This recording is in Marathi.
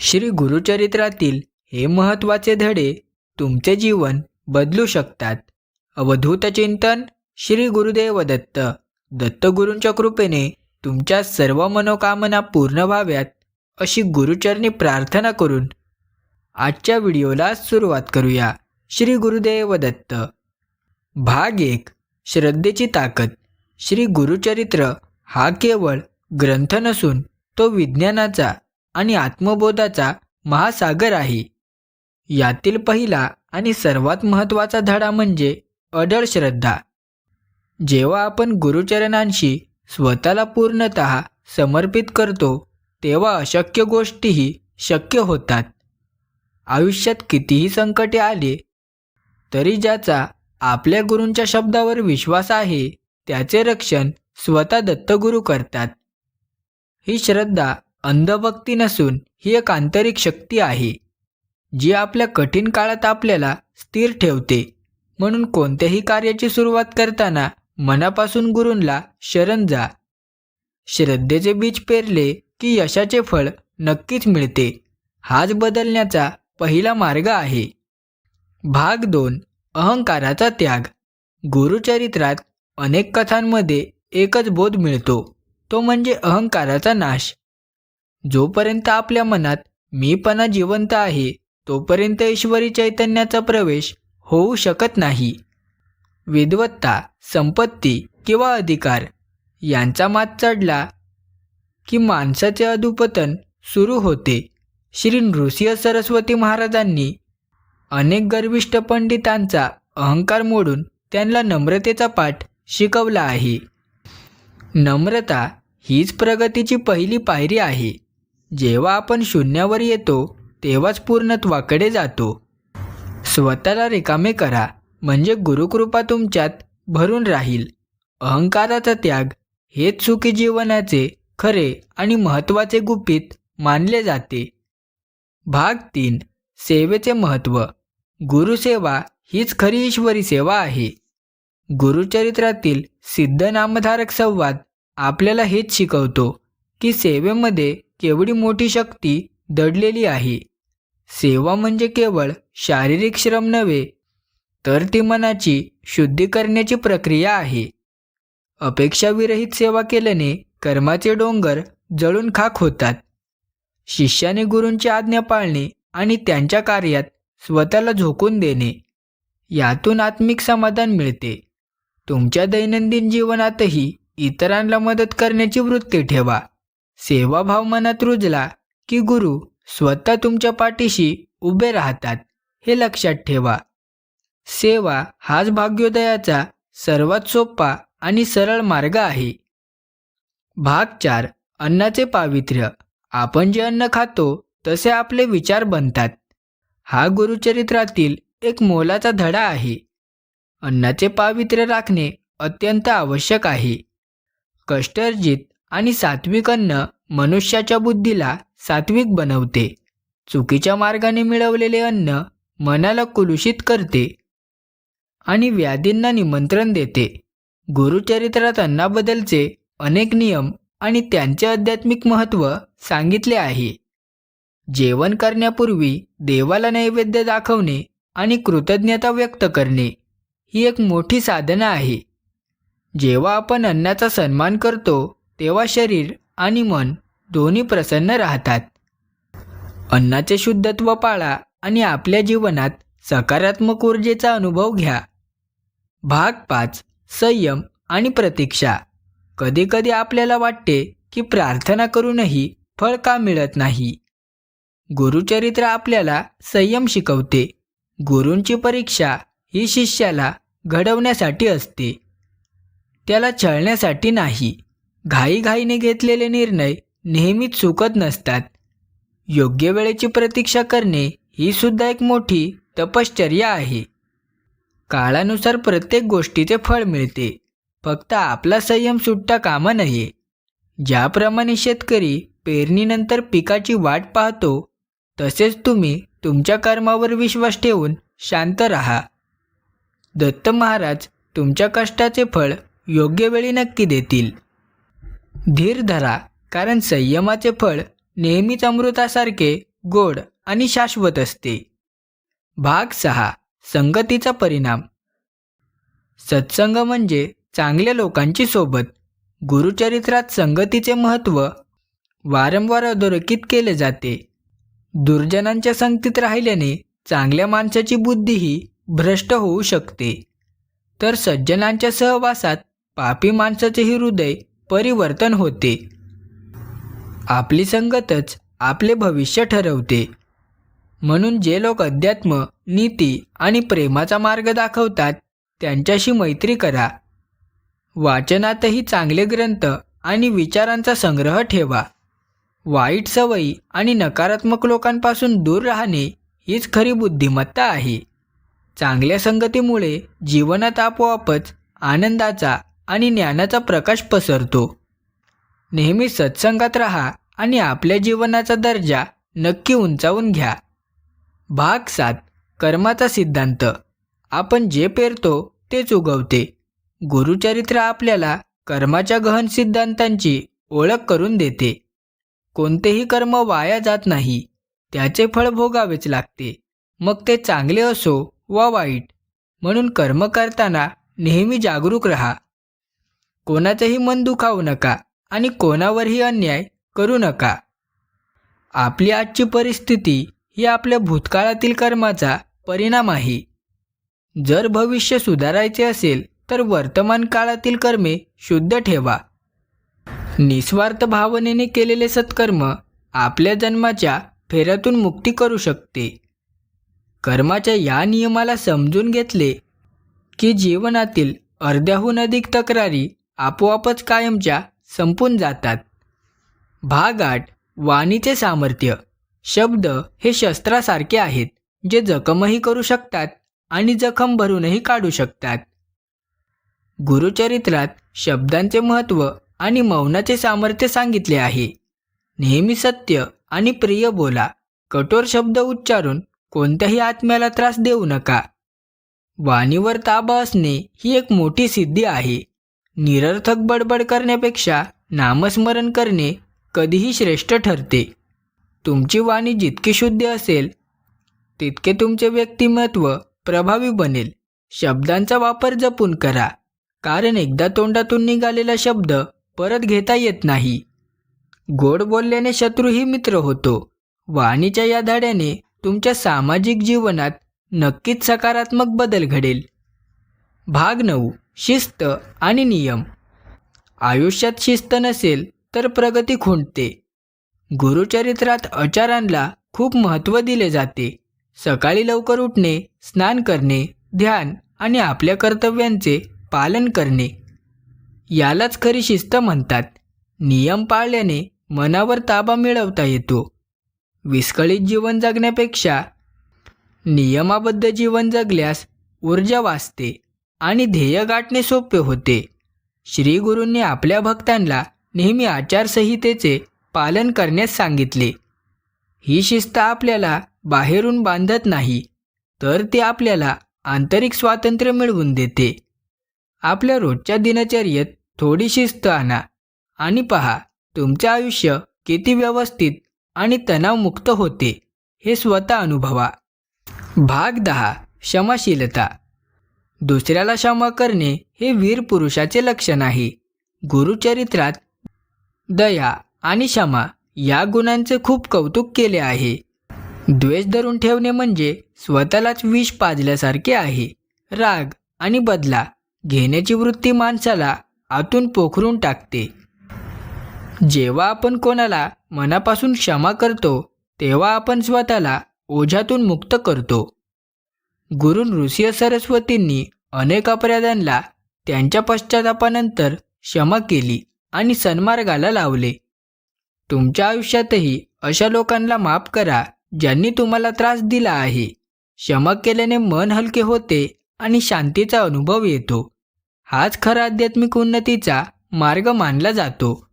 श्री गुरुचरित्रातील हे महत्त्वाचे धडे तुमचे जीवन बदलू शकतात. अवधूत चिंतन श्री गुरुदेव दत्त. दत्तगुरूंच्या कृपेने तुमच्या सर्व मनोकामना पूर्ण व्हाव्यात अशी गुरुचरणी प्रार्थना करून आजच्या व्हिडिओला सुरुवात करूया. श्री गुरुदेव दत्त. भाग एक. श्रद्धेची ताकद. श्री गुरुचरित्र हा केवळ ग्रंथ नसून तो विज्ञानाचा आणि आत्मबोधाचा महासागर आहे. यातील पहिला आणि सर्वात महत्त्वाचा धडा म्हणजे अडळ श्रद्धा. जेव्हा आपण गुरुचरणांशी स्वतःला पूर्णत समर्पित करतो तेव्हा अशक्य गोष्टीही शक्य होतात. आयुष्यात कितीही संकटे आले तरी ज्याचा आपल्या गुरूंच्या शब्दावर विश्वास आहे त्याचे रक्षण स्वतः दत्तगुरू करतात. ही श्रद्धा अंधभक्ती नसून ही एक आंतरिक शक्ती आहे जी आपल्या कठीण काळात आपल्याला स्थिर ठेवते. म्हणून कोणत्याही कार्याची सुरुवात करताना मनापासून गुरूंला शरण जा. श्रद्धेचे बीज पेरले की यशाचे फळ नक्कीच मिळते. हाच बदलण्याचा पहिला मार्ग आहे. भाग दोन. अहंकाराचा त्याग. गुरुचरित्रात अनेक कथांमध्ये एकच बोध मिळतो. तो म्हणजे अहंकाराचा नाश. जोपर्यंत आपल्या मनात मीपणा जिवंत आहे तोपर्यंत ईश्वरी चैतन्याचा प्रवेश होऊ शकत नाही. विद्वत्ता संपत्ती किंवा अधिकार यांचा मात चढला की माणसाचे अधुपतन सुरू होते. श्री नृसिंह सरस्वती महाराजांनी अनेक गर्विष्ठ पंडितांचा अहंकार मोडून त्यांना नम्रतेचा पाठ शिकवला आहे. नम्रता हीच प्रगतीची पहिली पायरी आहे. जेव्हा आपण शून्यावर येतो तेव्हाच पूर्णत्वाकडे जातो. स्वतःला रिकामे करा म्हणजे गुरुकृपा तुमच्यात भरून राहील. अहंकाराचा त्याग हेच सुखी जीवनाचे खरे आणि महत्त्वाचे गुपित मानले जाते. भाग तीन सेवेचे महत्त्व. गुरुसेवा हीच खरी ईश्वरी सेवा आहे. गुरुचरित्रातील सिद्ध नामधारक संवाद आपल्याला हेच शिकवतो. की सेवेमध्ये केवढी मोठी शक्ती दडलेली आहे. सेवा म्हणजे केवळ शारीरिक श्रम नव्हे तर ती मनाची शुद्धी करण्याची प्रक्रिया आहे. अपेक्षाविरहित सेवा केल्याने कर्माचे डोंगर जळून खाक होतात. शिष्याने गुरूंची आज्ञा पाळणे आणि त्यांच्या कार्यात स्वतःला झोकून देणे यातून आत्मिक समाधान मिळते. तुमच्या दैनंदिन जीवनातही इतरांना मदत करण्याची वृत्ती ठेवा. सेवाभाव मनात रुजला की गुरु स्वतः तुमच्या पाठीशी उभे राहतात हे लक्षात ठेवा. सेवा हाच भाग्योदयाचा सर्वात सोपा आणि सरळ मार्ग आहे. भाग चार अन्नाचे पावित्र्य. आपण जे अन्न खातो तसे आपले विचार बनतात. हा गुरुचरित्रातील एक मोलाचा धडा आहे. अन्नाचे पावित्र्य राखणे अत्यंत आवश्यक आहे. कष्टर्जित आणि सात्विक अन्न मनुष्याच्या बुद्धीला सात्विक बनवते. चुकीच्या मार्गाने मिळवलेले अन्न मनाला कुलुषित करते आणि व्याधींना निमंत्रण देते. गुरुचरित्रात अन्नाबद्दलचे अनेक नियम आणि त्यांचे आध्यात्मिक महत्त्व सांगितले आहे. जेवण करण्यापूर्वी देवाला नैवेद्य दाखवणे आणि कृतज्ञता व्यक्त करणे ही एक मोठी साधना आहे. जेव्हा आपण अन्नाचा सन्मान करतो तेव्हा शरीर आणि मन दोन्ही प्रसन्न राहतात. अन्नाचे शुद्धत्व पाळा आणि आपल्या जीवनात सकारात्मक ऊर्जेचा अनुभव घ्या. भाग पाच संयम आणि प्रतीक्षा. कधीकधी आपल्याला वाटते की प्रार्थना करूनही फळ का मिळत नाही. गुरुचरित्र आपल्याला संयम शिकवते. गुरूंची परीक्षा ही शिष्याला घडवण्यासाठी असते. त्याला छळण्यासाठी नाही. घाईघाईने घेतलेले निर्णय नेहमीच चुकत नसतात. योग्य वेळेची प्रतीक्षा करणे ही सुद्धा एक मोठी तपश्चर्या आहे. काळानुसार प्रत्येक गोष्टीचे फळ मिळते. फक्त आपला संयम सुट्टा कामा नये. ज्याप्रमाणे शेतकरी पेरणीनंतर पिकाची वाट पाहतो तसेच तुम्ही तुमच्या कर्मावर विश्वास ठेवून शांत राहा. दत्त महाराज तुमच्या कष्टाचे फळ योग्य वेळी नक्की देतील. धीर धरा कारण संयमाचे फळ नेहमीच अमृतासारखे गोड आणि शाश्वत असते. भाग सहा संगतीचा परिणाम. सत्संग म्हणजे चांगल्या लोकांची सोबत. गुरुचरित्रात संगतीचे महत्त्व वारंवार अधोरेखित केले जाते. दुर्जनांच्या संगतीत राहिल्याने चांगल्या माणसाची बुद्धीही भ्रष्ट होऊ शकते. तर सज्जनांच्या सहवासात पापी माणसाचेही हृदय परिवर्तन होते. आपली संगतच आपले भविष्य ठरवते. म्हणून जे लोक अध्यात्म नीती आणि प्रेमाचा मार्ग दाखवतात त्यांच्याशी मैत्री करा. वाचनातही चांगले ग्रंथ आणि विचारांचा संग्रह ठेवा. वाईट सवयी आणि नकारात्मक लोकांपासून दूर राहणे हीच खरी बुद्धिमत्ता आहे. चांगल्या संगतीमुळे जीवनात आपोआपच आनंदाचा आणि ज्ञानाचा प्रकाश पसरतो. नेहमी सत्संगात राहा आणि आपल्या जीवनाचा दर्जा नक्की उंचावून घ्या. भाग सात. कर्माचा सिद्धांत. आपण जे पेरतो तेच उगवते. गुरुचरित्र आपल्याला कर्माच्या गहन सिद्धांतांची ओळख करून देते. कोणतेही कर्म वाया जात नाही. त्याचे फळ भोगावेच लागते. मग ते चांगले असो वा वाईट. म्हणून कर्म करताना नेहमी जागरूक रहा. कोणाचंही मन दुखावू नका आणि कोणावरही अन्याय करू नका. आपली आजची परिस्थिती ही आपल्या भूतकाळातील कर्माचा परिणाम आहे. जर भविष्य सुधारायचे असेल तर वर्तमान काळातील कर्मे शुद्ध ठेवा. निस्वार्थ भावनेने केलेले सत्कर्म आपल्या जन्माच्या फेऱ्यातून मुक्ती करू शकते. कर्माच्या या नियमाला समजून घेतले की जीवनातील अर्ध्याहून अधिक तक्रारी आपोआपच कायमच्या संपून जातात. भाग आठ वाणीचे सामर्थ्य. शब्द हे शस्त्रासारखे आहेत जे जखमही करू शकतात आणि जखम भरूनही काढू शकतात. गुरुचरित्रात शब्दांचे महत्त्व आणि मौनाचे सामर्थ्य सांगितले आहे. नेहमी सत्य आणि प्रिय बोला. कठोर शब्द उच्चारून कोणत्याही आत्म्याला त्रास देऊ नका. वाणीवर ताबा असणे ही एक मोठी सिद्धी आहे. निरर्थक बडबड करण्यापेक्षा नामस्मरण करणे कधीही श्रेष्ठ ठरते. तुमची वाणी जितकी शुद्ध असेल तितके तुमचे व्यक्तिमत्व प्रभावी बनेल. शब्दांचा वापर जपून करा कारण एकदा तोंडातून निघालेला शब्द परत घेता येत नाही. गोड बोलल्याने शत्रूही मित्र होतो. वाणीच्या या धड्याने तुमच्या सामाजिक जीवनात नक्कीच सकारात्मक बदल घडेल. भाग नऊ. शिस्त आणि नियम. आयुष्यात शिस्त नसेल तर प्रगती खुंटते. गुरुचरित्रात आचारांना खूप महत्त्व दिले जाते. सकाळी लवकर उठणे स्नान करणे ध्यान आणि आपल्या कर्तव्यांचे पालन करणे. यालाच खरी शिस्त म्हणतात. नियम पाळल्याने मनावर ताबा मिळवता येतो. विस्कळीत जीवन जगण्यापेक्षा नियमाबद्ध जीवन जगल्यास ऊर्जा वाचते. आणि ध्येय गाठणे सोपे होते. श्री गुरूंनी आपल्या भक्तांना नेहमी आचारसंहितेचे पालन करण्यास सांगितले. ही शिस्त आपल्याला बाहेरून बांधत नाही तर ती आपल्याला आंतरिक स्वातंत्र्य मिळवून देते. आपल्या रोजच्या दिनचर्येत थोडी शिस्त आणा आणि पहा तुमचे आयुष्य किती व्यवस्थित आणि तणावमुक्त होते हे स्वतः अनुभवा. भाग दहा. क्षमाशीलता. दुसऱ्याला क्षमा करणे हे वीर पुरुषाचे लक्षण आहे. गुरुचरित्रात दया आणि क्षमा या गुणांचे खूप कौतुक केले आहे. द्वेष धरून ठेवणे म्हणजे स्वतःलाच विष पाजल्यासारखे आहे. राग आणि बदला घेण्याची वृत्ती माणसाला आतून पोखरून टाकते. जेव्हा आपण कोणाला मनापासून क्षमा करतो तेव्हा आपण स्वतःला ओझ्यातून मुक्त करतो. गुरु नृसिंह सरस्वतींनी अनेक अपराध्यांना त्यांच्या पश्चातापानंतर क्षमा केली आणि सन्मार्गाला लावले. तुमच्या आयुष्यातही अशा लोकांना माफ करा ज्यांनी तुम्हाला त्रास दिला आहे. क्षमा केल्याने मन हलके होते आणि शांतीचा अनुभव येतो. हाच खरा आध्यात्मिक उन्नतीचा मार्ग मानला जातो.